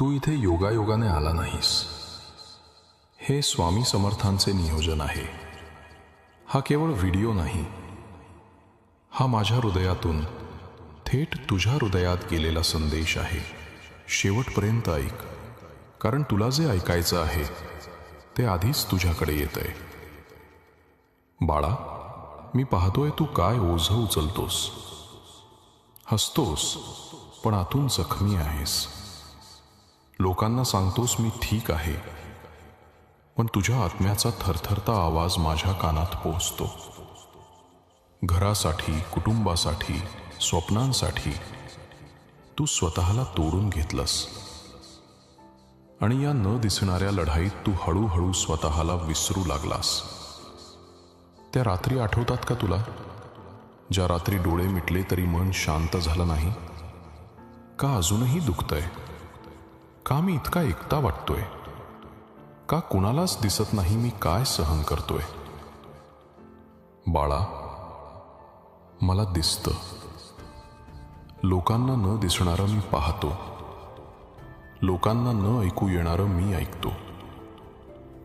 तू इथे योगायोगाने आला नाहीस. हे स्वामी समर्थांचे नियोजन आहे. हा केवळ व्हिडिओ नाही. हा माझ्या हृदयातून थेट तुझ्या हृदयात गेलेला संदेश आहे. शेवटपर्यंत ऐक. कारण तुला जे ऐकायचं आहे ते आधीच तुझ्याकडे येत आहे बाळा मी पाहतोय तू काय ओझं उचलतोस. हसतोस पण आतून जखमी आहेस. लोकांना सांगतोस मी ठीक आहे. पण तुझ्या आत्म्याचा थरथरता आवाज माझ्या कानात पोहोचतो. घरासाठी कुटुंबासाठी स्वप्नांसाठी तू स्वतःला तोडून घेतलंस. आणि या न दिसणाऱ्या लढाईत तू हळूहळू स्वतःला विसरू लागलास. त्या रात्री आठवतात का तुला? ज्या रात्री डोळे मिटले तरी मन शांत झालं नाही? का अजूनही दुखतंय? का मी इतका एकटा वाटतोय? का कुणालाच दिसत नाही मी काय सहन करतोय? बाळा मला दिसतं. लोकांना न दिसणारं मी पाहतो. लोकांना न ऐकू येणारं मी ऐकतो.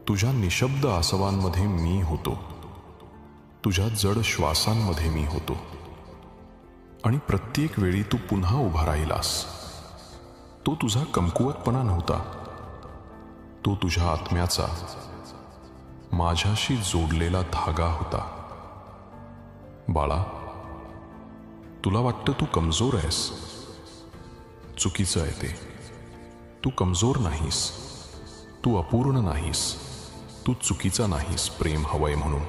तुझ्या निशब्द आसवांमध्ये मी होतो. तुझ्या जड श्वासांमध्ये मी होतो. आणि प्रत्येक वेळी तू पुन्हा उभा राहिलास. तो तुझा कमकुवतपणा नव्हता. तो तुझ्या आत्म्याचा माझ्याशी जोडलेला धागा होता. बाळा तुला वाटतं तू कमजोर आहेस. चुकीचं आहे ते. तू कमजोर नाहीस. तू अपूर्ण नाहीस. तू चुकीचा नाहीस प्रेम हवंय म्हणून.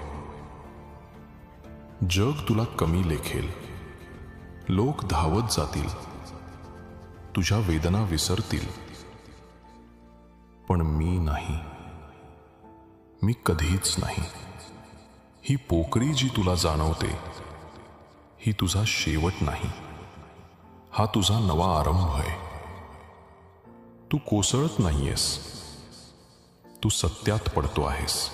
जग तुला कमी लेखेल. लोक धावत जातील. तुझ्या वेदना विसरतील. पण मी नाही. मी कधीच नाही. ही पोकरी जी तुला जाणवते ही तुझा शेवट नाही. हा तुझा नवा आरंभ आहे. तू कोसळत नाहीयेस. तू सत्यात पडतो आहेस.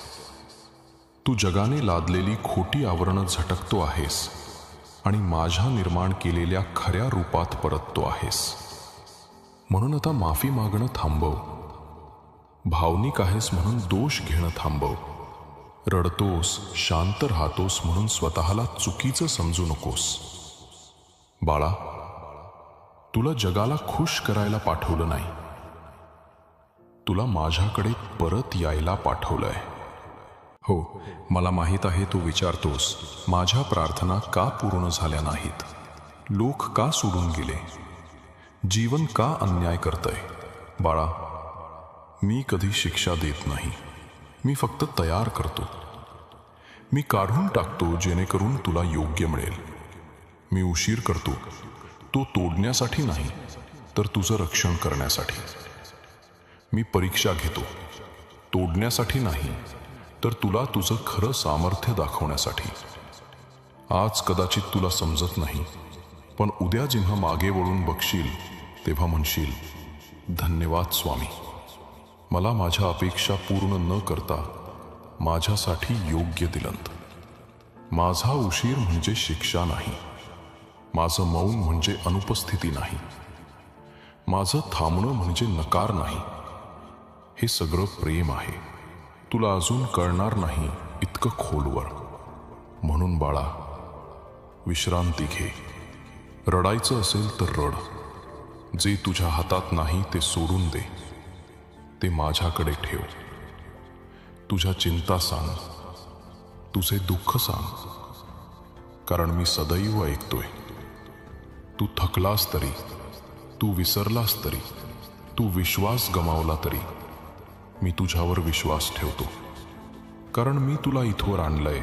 तू जगाने लादलेली खोटी आवरणं झटकतो आहेस आणि माझ्या निर्माण केलेल्या खऱ्या रूपात परततो आहेस. म्हणून आता माफी मागणं थांबव. भावनिक आहेस म्हणून दोष घेणं थांबव. रडतोस शांत राहतोस म्हणून स्वतःला चुकीचं समजू नकोस. बाळा तुला जगाला खुश करायला पाठवलं नाही. तुला माझ्याकडे परत यायला पाठवलंय. हो मला माहीत आहे तू विचारतोस माझ्या प्रार्थना का पूर्ण झाल्या नाहीत? लोक का सोडून गेले? जीवन का अन्याय करतय? बाळा मी कधी शिक्षा देत नाही. मी फक्त तयार करतो. मी काढून टाकतो जेणेकरून तुला योग्य मिळेल. मी उशीर करतो. तो तोडण्यासाठी नाही तर तुझं रक्षण करण्यासाठी. मी परीक्षा घेतो. तोडण्यासाठी नाही तर तुला तुझं खरं सामर्थ्य दाखवण्यासाठी. आज कदाचित तुला समजत नाही पण उद्या जेव्हा मागे वळून बघशील तेव्हा म्हणशील धन्यवाद स्वामी. मला माझ्या अपेक्षा पूर्ण न करता माझ्यासाठी योग्य दिलंत. माझा उशीर म्हणजे शिक्षा नाही. माझं मौन म्हणजे अनुपस्थिती नाही. माझं थांबणं म्हणजे नकार नाही. हे सगळं प्रेम आहे. तुला अजून कळणार नाही इतकं खोलवर. म्हणून बाळा विश्रांती घे. रडायचं असेल तर रड. जे तुझ्या हातात नाही ते सोडून दे. ते माझ्याकडे ठेव. तुझ्या चिंता सांग. तुझे दुःख सांग. कारण मी सदैव ऐकतोय. तू थकलास तरी तू विसरलास तरी तू विश्वास गमावला तरी मी तुझ्यावर विश्वास ठेवतो. कारण मी तुला इथवर आणलंय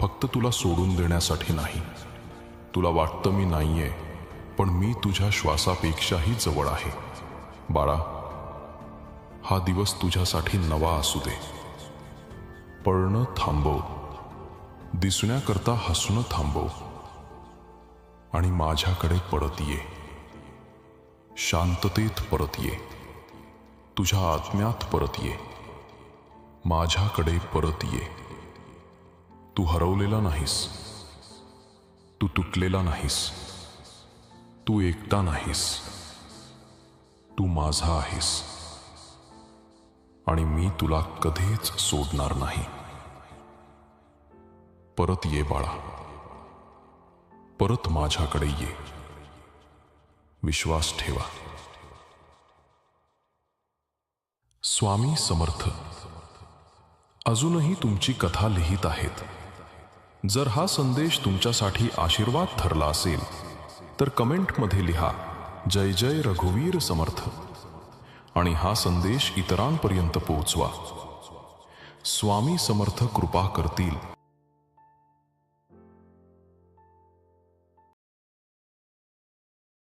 फक्त तुला सोडून देण्यासाठी नाही. तुला वाटतं मी नाहीये पण मी तुझ्या श्वासापेक्षाही जवळ आहे. बाळा हा दिवस तुझ्यासाठी नवा असू दे. पळणं थांबव. दिसण्याकरता हसणं थांबव. आणि माझ्याकडे परत ये. शांततेत परत ये. तुझ्या आत्म्यात परत ये. माझ्याकडे परत ये. तू हरवलेला नाहीस. तू तुटलेला नाहीस. तू एकटा नाहीस. तू माझा आहेस. आणि मी तुला कधीच सोडणार नाही. परत ये बाळा. परत माझ्याकडे ये. विश्वास ठेवा. स्वामी समर्थ अजूनही तुमची कथा लिहित आहेत. जर हा संदेश तुमच्यासाठी आशीर्वाद ठरला असेल तर कमेंटमध्ये लिहा जय जय रघुवीर समर्थ. आणि हा संदेश इतरांपर्यंत पोहोचवा. स्वामी समर्थ कृपा करतील.